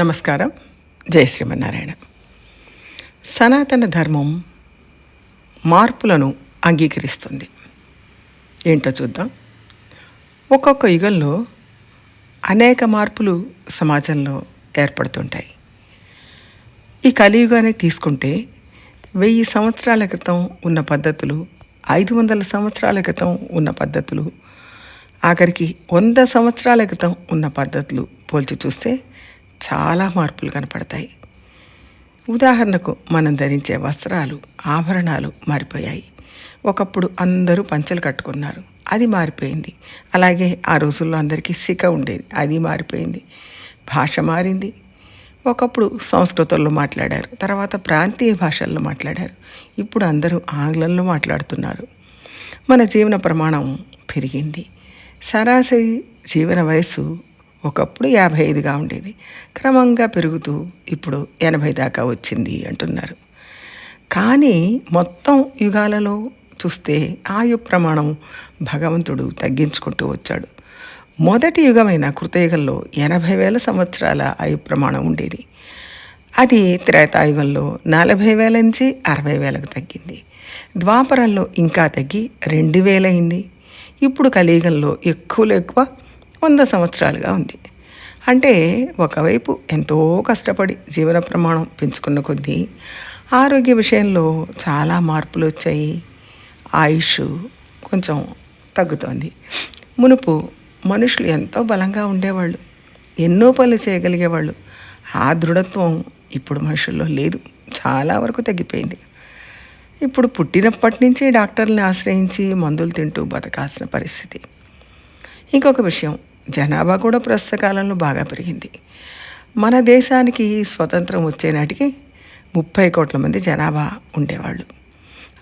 నమస్కారం. జయ శ్రీమన్నారాయణ. సనాతన ధర్మం మార్పులను అంగీకరిస్తుంది. ఏంటో చూద్దాం. ఒక్కొక్క యుగంలో అనేక మార్పులు సమాజంలో ఏర్పడుతుంటాయి. ఈ కలియుగాన్ని తీసుకుంటే వెయ్యి సంవత్సరాల క్రితం ఉన్న పద్ధతులు ఐదు వందల సంవత్సరాల క్రితం ఉన్న పద్ధతులు ఆఖరికి వంద సంవత్సరాల క్రితం ఉన్న పద్ధతులు పోల్చి చూస్తే చాలా మార్పులు కనపడతాయి. ఉదాహరణకు మనం ధరించే వస్త్రాలు ఆభరణాలు మారిపోయాయి. ఒకప్పుడు అందరూ పంచెలు కట్టుకున్నారు. అది మారిపోయింది. అలాగే ఆ రోజుల్లో అందరికీ సిక ఉండేది. అది మారిపోయింది. భాష మారింది. ఒకప్పుడు సంస్కృతంలో మాట్లాడారు. తర్వాత ప్రాంతీయ భాషల్లో మాట్లాడారు. ఇప్పుడు అందరూ ఆంగ్లంలో మాట్లాడుతున్నారు. మన జీవన ప్రమాణం పెరిగింది. సరాసరి జీవన వయస్సు ఒకప్పుడు యాభై ఐదుగా ఉండేది. క్రమంగా పెరుగుతూ ఇప్పుడు ఎనభై దాకా వచ్చింది అంటున్నారు. కానీ మొత్తం యుగాలలో చూస్తే ఆయు ప్రమాణం భగవంతుడు తగ్గించుకుంటూ వచ్చాడు. మొదటి యుగమైన కృతయుగంలో ఎనభై వేల సంవత్సరాల ఆయు ప్రమాణం ఉండేది. అది త్రేతాయుగంలో నలభై వేల నుంచి అరవై వేలకు తగ్గింది. ద్వాపరంలో ఇంకా తగ్గి రెండు వేలైంది ఇప్పుడు కలియుగంలో ఎక్కువలో ఎక్కువ వంద సంవత్సరాలుగా ఉంది. అంటే ఒకవైపు ఎంతో కష్టపడి జీవన ప్రమాణం పెంచుకున్న కొద్దీ ఆరోగ్య విషయంలో చాలా మార్పులు వచ్చాయి. ఆయుష్ కొంచెం తగ్గుతోంది. మునుపు మనుషులు ఎంతో బలంగా ఉండేవాళ్ళు. ఎన్నో పనులు చేయగలిగేవాళ్ళు. ఆ దృఢత్వం ఇప్పుడు మనుషుల్లో లేదు. చాలా వరకు తగ్గిపోయింది. ఇప్పుడు పుట్టినప్పటి నుంచి డాక్టర్ని ఆశ్రయించి మందులు తింటూ బతకాల్సిన పరిస్థితి. ఇంకొక విషయం. జనాభా కూడా ప్రస్తుత కాలంలో బాగా పెరిగింది. మన దేశానికి స్వతంత్రం వచ్చే నాటికి ముప్పై కోట్ల మంది జనాభా ఉండేవాళ్ళు.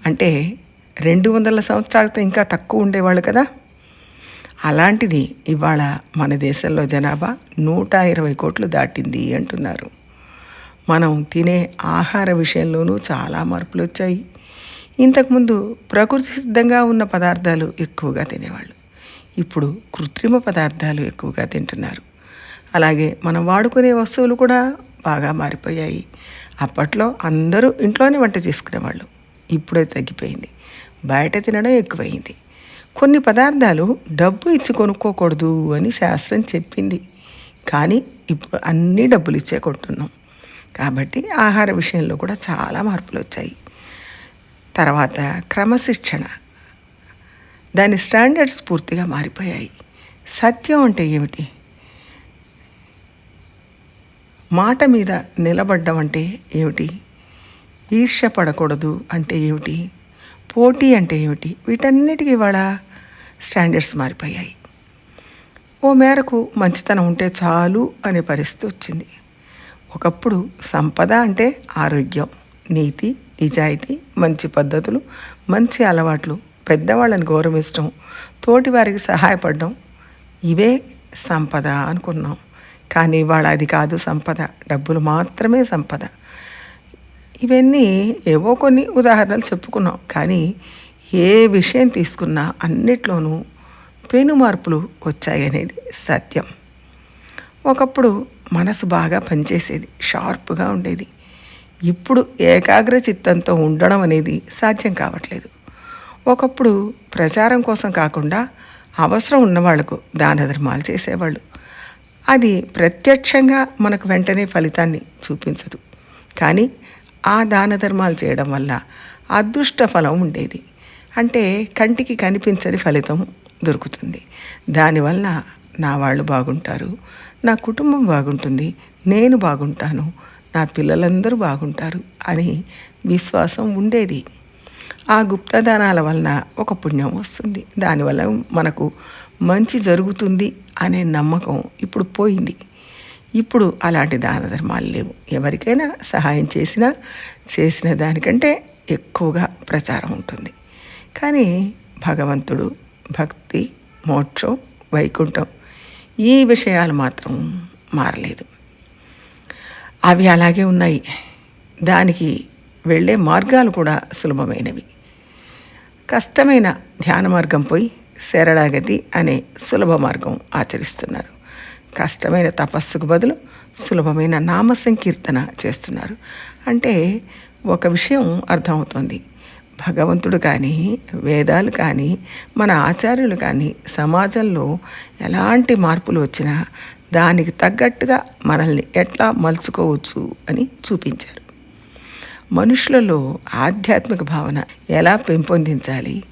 అంటే రెండు వందల సంవత్సరాలతో ఇంకా తక్కువ ఉండేవాళ్ళు కదా. అలాంటిది ఇవాళ మన దేశంలో జనాభా నూట ఇరవై కోట్లు దాటింది అంటున్నారు. మనం తినే ఆహార విషయంలోనూ చాలా మార్పులు వచ్చాయి. ఇంతకుముందు ప్రకృతి సిద్ధంగా ఉన్న పదార్థాలు ఎక్కువగా తినేవాళ్ళు. ఇప్పుడు కృత్రిమ పదార్థాలు ఎక్కువగా తింటున్నారు. అలాగే మనం వాడుకునే వస్తువులు కూడా బాగా మారిపోయాయి. అప్పట్లో అందరూ ఇంట్లోనే వంట చేసుకునేవాళ్ళు. ఇప్పుడే తగ్గిపోయింది. బయట తినడం ఎక్కువైంది. కొన్ని పదార్థాలు డబ్బు ఇచ్చి కొనుక్కోకూడదు అని శాస్త్రం చెప్పింది. కానీ ఇప్పుడు అన్నీ డబ్బులు ఇచ్చే కొంటున్నాం. కాబట్టి ఆహార విషయంలో కూడా చాలా మార్పులు వచ్చాయి. తర్వాత క్రమశిక్షణ. దాని స్టాండర్డ్స్ పూర్తిగా మారిపోయాయి. సత్యం అంటే ఏమిటి? మాట మీద నిలబడ్డం అంటే ఏమిటి? ఈర్ష్య పడకూడదు అంటే ఏమిటి? పోటీ అంటే ఏమిటి? వీటన్నిటికీ ఇవాళ స్టాండర్డ్స్ మారిపోయాయి. ఓ మేరకు మంచితనం ఉంటే చాలు అనే పరిస్థితి వచ్చింది. ఒకప్పుడు సంపద అంటే ఆరోగ్యం నీతి నిజాయితీ మంచి పద్ధతులు మంచి అలవాట్లు పెద్దవాళ్ళని గౌరవించడం తోటి వారికి సహాయపడడం. ఇవే సంపద అనుకున్నాం. కానీ ఇవాళ అది కాదు సంపద. డబ్బులు మాత్రమే సంపద. ఇవన్నీ ఏవో కొన్ని ఉదాహరణలు చెప్పుకున్నాం. కానీ ఏ విషయం తీసుకున్నా అన్నిట్లోనూ పెను మార్పులు వచ్చాయనేది సత్యం. ఒకప్పుడు మనసు బాగా పనిచేసేది షార్ప్గా ఉండేది. ఇప్పుడు ఏకాగ్ర చిత్తంతో ఉండడం అనేది సాధ్యం కావట్లేదు. ఒకప్పుడు ప్రచారం కోసం కాకుండా అవసరం ఉన్నవాళ్ళకు దానధర్మాలు దాన ధర్మాలు చేసేవాళ్ళు. అది ప్రత్యక్షంగా మనకు వెంటనే ఫలితాన్ని చూపించదు. కానీ ఆ దాన ధర్మాలు చేయడం వల్ల అదృష్ట ఫలం ఉండేది. అంటే కంటికి కనిపించని ఫలితం దొరుకుతుంది. దానివల్ల నా వాళ్ళు బాగుంటారు నా కుటుంబం బాగుంటుంది నేను బాగుంటాను నా పిల్లలందరూ బాగుంటారు అని విశ్వాసం ఉండేది. ఆ గుప్తదానాల వలన ఒక పుణ్యం వస్తుంది. దానివల్ల మనకు మంచి జరుగుతుంది అనే నమ్మకం ఇప్పుడు పోయింది. ఇప్పుడు అలాంటి దాన ధర్మాలు లేవు. ఎవరికైనా సహాయం చేసినా చేసిన దానికంటే ఎక్కువగా ప్రచారం ఉంటుంది. కానీ భగవంతుడు భక్తి మోక్షం వైకుంఠం ఈ విషయాలు మాత్రం మారలేదు. అవి అలాగే ఉన్నాయి. దానికి వెళ్ళే మార్గాలు కూడా సులభమైనవి. కష్టమైన ధ్యాన మార్గం పోయి శరణాగతి అనే సులభ మార్గం ఆచరిస్తున్నారు. కష్టమైన తపస్సుకు బదులు సులభమైన నామ సంకీర్తన చేస్తున్నారు. అంటే ఒక విషయం అర్థమవుతోంది. భగవంతుడు కానీ వేదాలు కానీ మన ఆచార్యులు కానీ సమాజంలో ఎలాంటి మార్పులు వచ్చినా దానికి తగ్గట్టుగా మనల్ని ఎట్లా మలుచుకోవచ్చు అని చూపించారు. మనుషులలో ఆధ్యాత్మిక భావన ఎలా పెంపొందించాలి?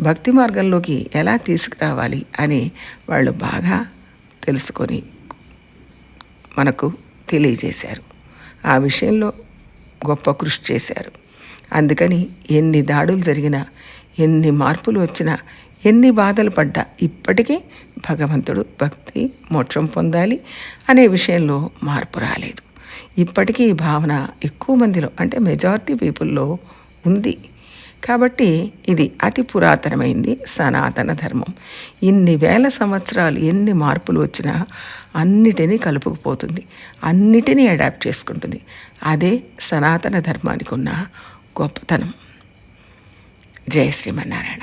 భక్తి మార్గంలోకి ఎలా తీసుకురావాలి అని వాళ్ళు బాగా తెలుసుకొని మనకు తెలియజేశారు. ఆ విషయంలో గొప్ప కృషి చేశారు. అందుకని ఎన్ని దాడులు జరిగినా ఎన్ని మార్పులు వచ్చినా ఎన్ని బాధలు పడ్డా ఇప్పటికీ భగవంతుడు భక్తి మోక్షం పొందాలి అనే విషయంలో మార్పు రాలేదు. ఇప్పటికీ ఈ భావన ఎక్కువ మందిలో అంటే మెజారిటీ పీపుల్లో ఉంది. కాబట్టి ఇది అతి పురాతనమైంది సనాతన ధర్మం. ఇన్ని వేల సంవత్సరాలు ఎన్ని మార్పులు వచ్చినా అన్నిటినీ కలుపుకుపోతుంది. అన్నిటినీ అడాప్ట్ చేసుకుంటుంది. అదే సనాతన ధర్మానికి ఉన్న గొప్పతనం. జయ శ్రీమన్నారాయణ